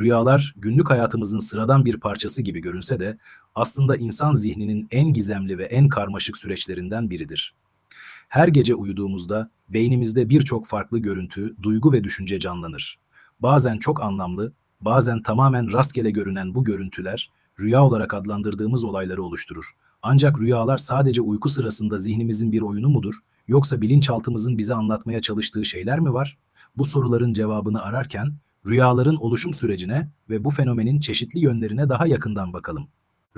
Rüyalar günlük hayatımızın sıradan bir parçası gibi görünse de aslında insan zihninin en gizemli ve en karmaşık süreçlerinden biridir. Her gece uyuduğumuzda beynimizde birçok farklı görüntü, duygu ve düşünce canlanır. Bazen çok anlamlı, bazen tamamen rastgele görünen bu görüntüler rüya olarak adlandırdığımız olayları oluşturur. Ancak rüyalar sadece uyku sırasında zihnimizin bir oyunu mudur yoksa bilinçaltımızın bize anlatmaya çalıştığı şeyler mi var? Bu soruların cevabını ararken rüyaların oluşum sürecine ve bu fenomenin çeşitli yönlerine daha yakından bakalım.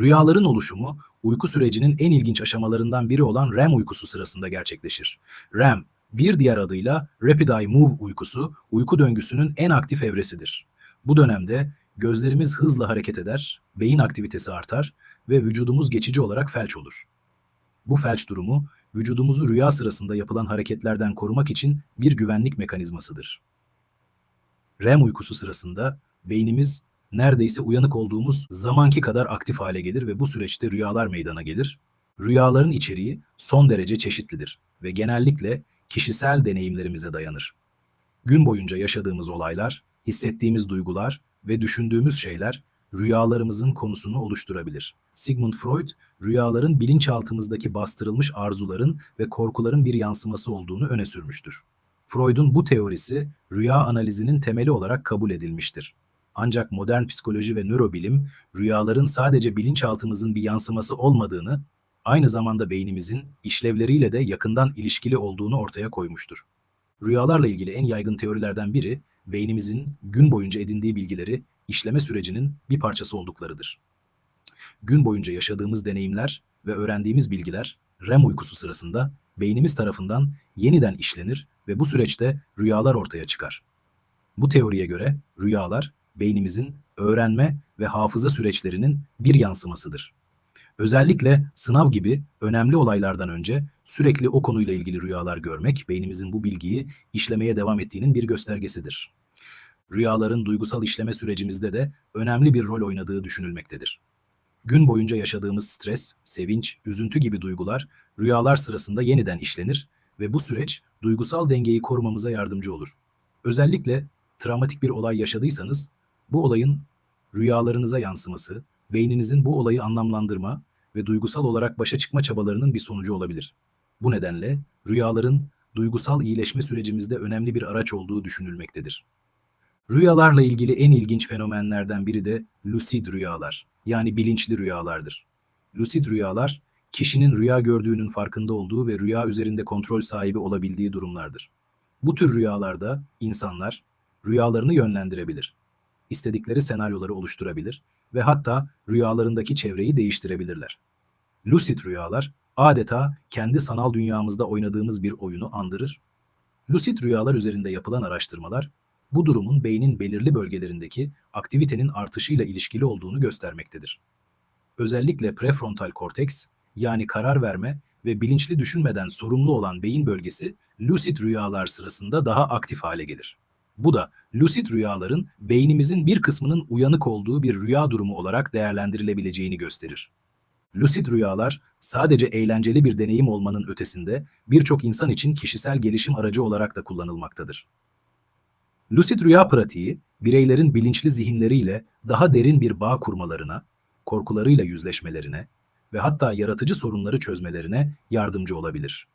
Rüyaların oluşumu uyku sürecinin en ilginç aşamalarından biri olan REM uykusu sırasında gerçekleşir. REM, bir diğer adıyla Rapid Eye Move uykusu, uyku döngüsünün en aktif evresidir. Bu dönemde gözlerimiz hızla hareket eder, beyin aktivitesi artar ve vücudumuz geçici olarak felç olur. Bu felç durumu vücudumuzu rüya sırasında yapılan hareketlerden korumak için bir güvenlik mekanizmasıdır. REM uykusu sırasında beynimiz neredeyse uyanık olduğumuz zamanki kadar aktif hale gelir ve bu süreçte rüyalar meydana gelir. Rüyaların içeriği son derece çeşitlidir ve genellikle kişisel deneyimlerimize dayanır. Gün boyunca yaşadığımız olaylar, hissettiğimiz duygular ve düşündüğümüz şeyler rüyalarımızın konusunu oluşturabilir. Sigmund Freud, rüyaların bilinçaltımızdaki bastırılmış arzuların ve korkuların bir yansıması olduğunu öne sürmüştür. Freud'un bu teorisi rüya analizinin temeli olarak kabul edilmiştir. Ancak modern psikoloji ve nörobilim rüyaların sadece bilinçaltımızın bir yansıması olmadığını, aynı zamanda beynimizin işlevleriyle de yakından ilişkili olduğunu ortaya koymuştur. Rüyalarla ilgili en yaygın teorilerden biri beynimizin gün boyunca edindiği bilgileri işleme sürecinin bir parçası olduklarıdır. Gün boyunca yaşadığımız deneyimler ve öğrendiğimiz bilgiler REM uykusu sırasında beynimiz tarafından yeniden işlenir ve bu süreçte rüyalar ortaya çıkar. Bu teoriye göre rüyalar beynimizin öğrenme ve hafıza süreçlerinin bir yansımasıdır. Özellikle sınav gibi önemli olaylardan önce sürekli o konuyla ilgili rüyalar görmek beynimizin bu bilgiyi işlemeye devam ettiğinin bir göstergesidir. Rüyaların duygusal işleme sürecimizde de önemli bir rol oynadığı düşünülmektedir. Gün boyunca yaşadığımız stres, sevinç, üzüntü gibi duygular rüyalar sırasında yeniden işlenir ve bu süreç duygusal dengeyi korumamıza yardımcı olur. Özellikle travmatik bir olay yaşadıysanız bu olayın rüyalarınıza yansıması, beyninizin bu olayı anlamlandırma ve duygusal olarak başa çıkma çabalarının bir sonucu olabilir. Bu nedenle rüyaların duygusal iyileşme sürecimizde önemli bir araç olduğu düşünülmektedir. Rüyalarla ilgili en ilginç fenomenlerden biri de lucid rüyalar, yani bilinçli rüyalardır. Lucid rüyalar, kişinin rüya gördüğünün farkında olduğu ve rüya üzerinde kontrol sahibi olabildiği durumlardır. Bu tür rüyalarda insanlar rüyalarını yönlendirebilir, istedikleri senaryoları oluşturabilir ve hatta rüyalarındaki çevreyi değiştirebilirler. Lucid rüyalar adeta kendi sanal dünyamızda oynadığımız bir oyunu andırır. Lucid rüyalar üzerinde yapılan araştırmalar bu durumun beynin belirli bölgelerindeki aktivitenin artışıyla ilişkili olduğunu göstermektedir. Özellikle prefrontal korteks yani karar verme ve bilinçli düşünmeden sorumlu olan beyin bölgesi lucid rüyalar sırasında daha aktif hale gelir. Bu da lucid rüyaların beynimizin bir kısmının uyanık olduğu bir rüya durumu olarak değerlendirilebileceğini gösterir. Lucid rüyalar sadece eğlenceli bir deneyim olmanın ötesinde birçok insan için kişisel gelişim aracı olarak da kullanılmaktadır. Lucid rüya pratiği, bireylerin bilinçli zihinleriyle daha derin bir bağ kurmalarına, korkularıyla yüzleşmelerine ve hatta yaratıcı sorunları çözmelerine yardımcı olabilir.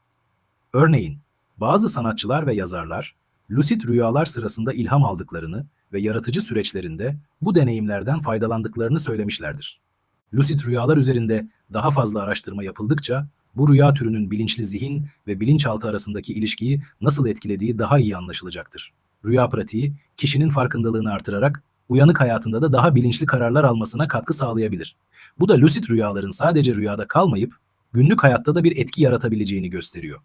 Örneğin, bazı sanatçılar ve yazarlar, lucid rüyalar sırasında ilham aldıklarını ve yaratıcı süreçlerinde bu deneyimlerden faydalandıklarını söylemişlerdir. Lucid rüyalar üzerinde daha fazla araştırma yapıldıkça, bu rüya türünün bilinçli zihin ve bilinçaltı arasındaki ilişkiyi nasıl etkilediği daha iyi anlaşılacaktır. Rüya pratiği, kişinin farkındalığını artırarak uyanık hayatında da daha bilinçli kararlar almasına katkı sağlayabilir. Bu da lucid rüyaların sadece rüyada kalmayıp günlük hayatta da bir etki yaratabileceğini gösteriyor.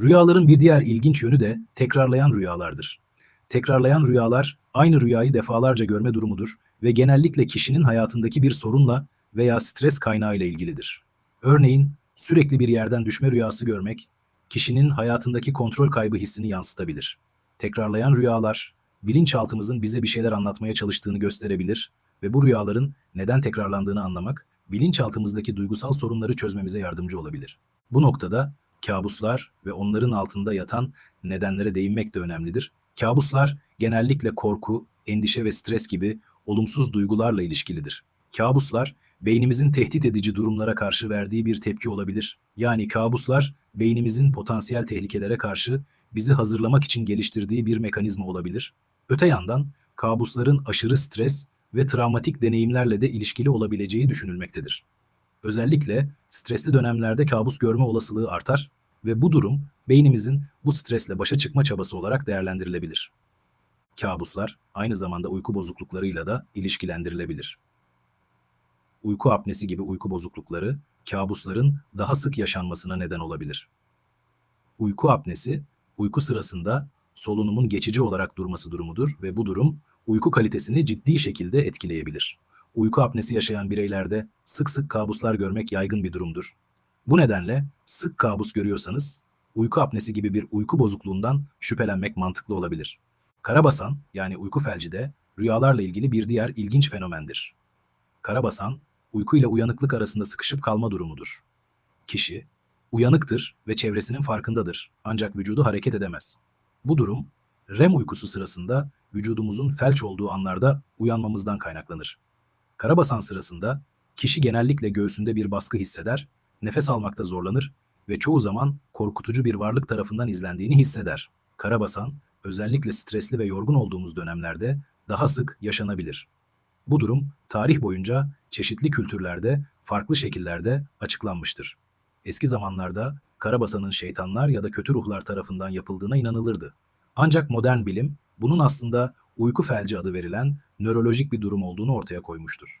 Rüyaların bir diğer ilginç yönü de tekrarlayan rüyalardır. Tekrarlayan rüyalar aynı rüyayı defalarca görme durumudur ve genellikle kişinin hayatındaki bir sorunla veya stres kaynağıyla ilgilidir. Örneğin sürekli bir yerden düşme rüyası görmek kişinin hayatındaki kontrol kaybı hissini yansıtabilir. Tekrarlayan rüyalar bilinçaltımızın bize bir şeyler anlatmaya çalıştığını gösterebilir ve bu rüyaların neden tekrarlandığını anlamak bilinçaltımızdaki duygusal sorunları çözmemize yardımcı olabilir. Bu noktada kabuslar ve onların altında yatan nedenlere değinmek de önemlidir. Kabuslar genellikle korku, endişe ve stres gibi olumsuz duygularla ilişkilidir. Kabuslar, beynimizin tehdit edici durumlara karşı verdiği bir tepki olabilir. Yani kabuslar, beynimizin potansiyel tehlikelere karşı bizi hazırlamak için geliştirdiği bir mekanizma olabilir. Öte yandan, kabusların aşırı stres ve travmatik deneyimlerle de ilişkili olabileceği düşünülmektedir. Özellikle stresli dönemlerde kabus görme olasılığı artar ve bu durum beynimizin bu stresle başa çıkma çabası olarak değerlendirilebilir. Kabuslar aynı zamanda uyku bozukluklarıyla da ilişkilendirilebilir. Uyku apnesi gibi uyku bozuklukları kabusların daha sık yaşanmasına neden olabilir. Uyku apnesi, uyku sırasında solunumun geçici olarak durması durumudur ve bu durum uyku kalitesini ciddi şekilde etkileyebilir. Uyku apnesi yaşayan bireylerde sık sık kabuslar görmek yaygın bir durumdur. Bu nedenle sık kabus görüyorsanız uyku apnesi gibi bir uyku bozukluğundan şüphelenmek mantıklı olabilir. Karabasan yani uyku felci de rüyalarla ilgili bir diğer ilginç fenomendir. Karabasan, uyku ile uyanıklık arasında sıkışıp kalma durumudur. Kişi, uyanıktır ve çevresinin farkındadır ancak vücudu hareket edemez. Bu durum, REM uykusu sırasında vücudumuzun felç olduğu anlarda uyanmamızdan kaynaklanır. Karabasan sırasında kişi genellikle göğsünde bir baskı hisseder, nefes almakta zorlanır ve çoğu zaman korkutucu bir varlık tarafından izlendiğini hisseder. Karabasan, özellikle stresli ve yorgun olduğumuz dönemlerde daha sık yaşanabilir. Bu durum tarih boyunca çeşitli kültürlerde farklı şekillerde açıklanmıştır. Eski zamanlarda Karabasan'ın şeytanlar ya da kötü ruhlar tarafından yapıldığına inanılırdı. Ancak modern bilim bunun aslında uyku felci adı verilen nörolojik bir durum olduğunu ortaya koymuştur.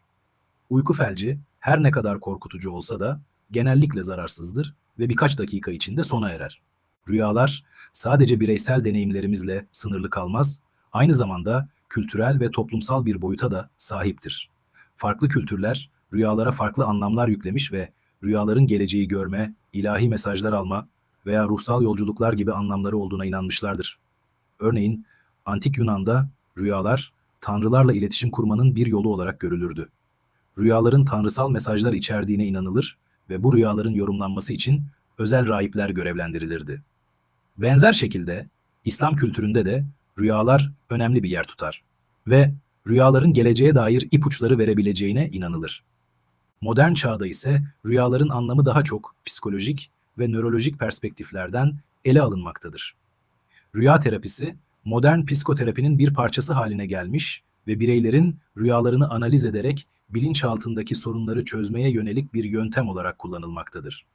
Uyku felci her ne kadar korkutucu olsa da genellikle zararsızdır ve birkaç dakika içinde sona erer. Rüyalar sadece bireysel deneyimlerimizle sınırlı kalmaz, aynı zamanda kültürel ve toplumsal bir boyuta da sahiptir. Farklı kültürler rüyalara farklı anlamlar yüklemiş ve rüyaların geleceği görme, ilahi mesajlar alma veya ruhsal yolculuklar gibi anlamları olduğuna inanmışlardır. Örneğin antik Yunan'da rüyalar tanrılarla iletişim kurmanın bir yolu olarak görülürdü. Rüyaların tanrısal mesajlar içerdiğine inanılır ve bu rüyaların yorumlanması için özel rahipler görevlendirilirdi. Benzer şekilde İslam kültüründe de rüyalar önemli bir yer tutar ve rüyaların geleceğe dair ipuçları verebileceğine inanılır. Modern çağda ise rüyaların anlamı daha çok psikolojik ve nörolojik perspektiflerden ele alınmaktadır. Rüya terapisi modern psikoterapinin bir parçası haline gelmiş ve bireylerin rüyalarını analiz ederek bilinçaltındaki sorunları çözmeye yönelik bir yöntem olarak kullanılmaktadır.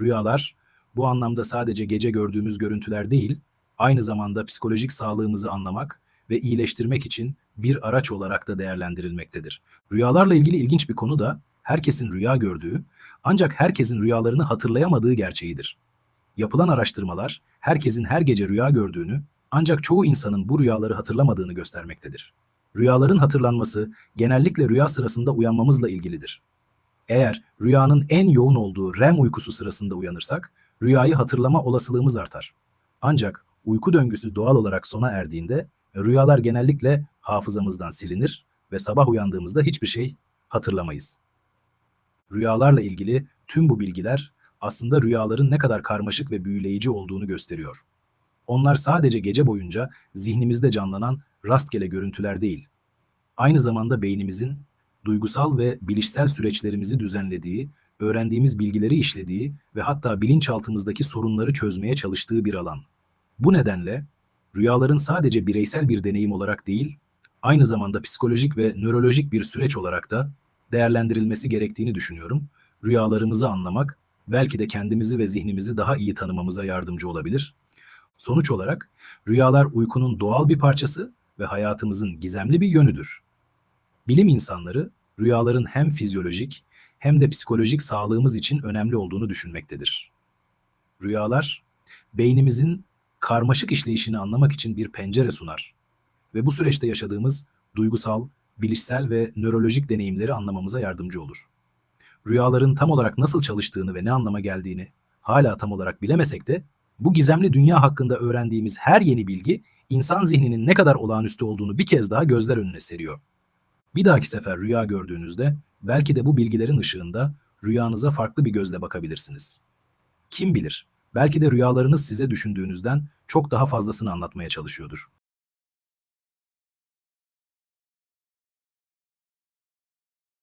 Rüyalar bu anlamda sadece gece gördüğümüz görüntüler değil, aynı zamanda psikolojik sağlığımızı anlamak ve iyileştirmek için bir araç olarak da değerlendirilmektedir. Rüyalarla ilgili ilginç bir konu da herkesin rüya gördüğü ancak herkesin rüyalarını hatırlayamadığı gerçeğidir. Yapılan araştırmalar herkesin her gece rüya gördüğünü ancak çoğu insanın bu rüyaları hatırlamadığını göstermektedir. Rüyaların hatırlanması genellikle rüya sırasında uyanmamızla ilgilidir. Eğer rüyanın en yoğun olduğu REM uykusu sırasında uyanırsak, rüyayı hatırlama olasılığımız artar. Ancak uyku döngüsü doğal olarak sona erdiğinde rüyalar genellikle hafızamızdan silinir ve sabah uyandığımızda hiçbir şey hatırlamayız. Rüyalarla ilgili tüm bu bilgiler aslında rüyaların ne kadar karmaşık ve büyüleyici olduğunu gösteriyor. Onlar sadece gece boyunca zihnimizde canlanan rastgele görüntüler değil. Aynı zamanda beynimizin duygusal ve bilişsel süreçlerimizi düzenlediği, öğrendiğimiz bilgileri işlediği ve hatta bilinçaltımızdaki sorunları çözmeye çalıştığı bir alan. Bu nedenle rüyaların sadece bireysel bir deneyim olarak değil, aynı zamanda psikolojik ve nörolojik bir süreç olarak da değerlendirilmesi gerektiğini düşünüyorum. Rüyalarımızı anlamak belki de kendimizi ve zihnimizi daha iyi tanımamıza yardımcı olabilir. Sonuç olarak rüyalar uykunun doğal bir parçası ve hayatımızın gizemli bir yönüdür. Bilim insanları rüyaların hem fizyolojik hem de psikolojik sağlığımız için önemli olduğunu düşünmektedir. Rüyalar beynimizin karmaşık işleyişini anlamak için bir pencere sunar ve bu süreçte yaşadığımız duygusal, bilişsel ve nörolojik deneyimleri anlamamıza yardımcı olur. Rüyaların tam olarak nasıl çalıştığını ve ne anlama geldiğini hala tam olarak bilemesek de bu gizemli dünya hakkında öğrendiğimiz her yeni bilgi insan zihninin ne kadar olağanüstü olduğunu bir kez daha gözler önüne seriyor. Bir dahaki sefer rüya gördüğünüzde belki de bu bilgilerin ışığında rüyanıza farklı bir gözle bakabilirsiniz. Kim bilir, belki de rüyalarınız size düşündüğünüzden çok daha fazlasını anlatmaya çalışıyordur.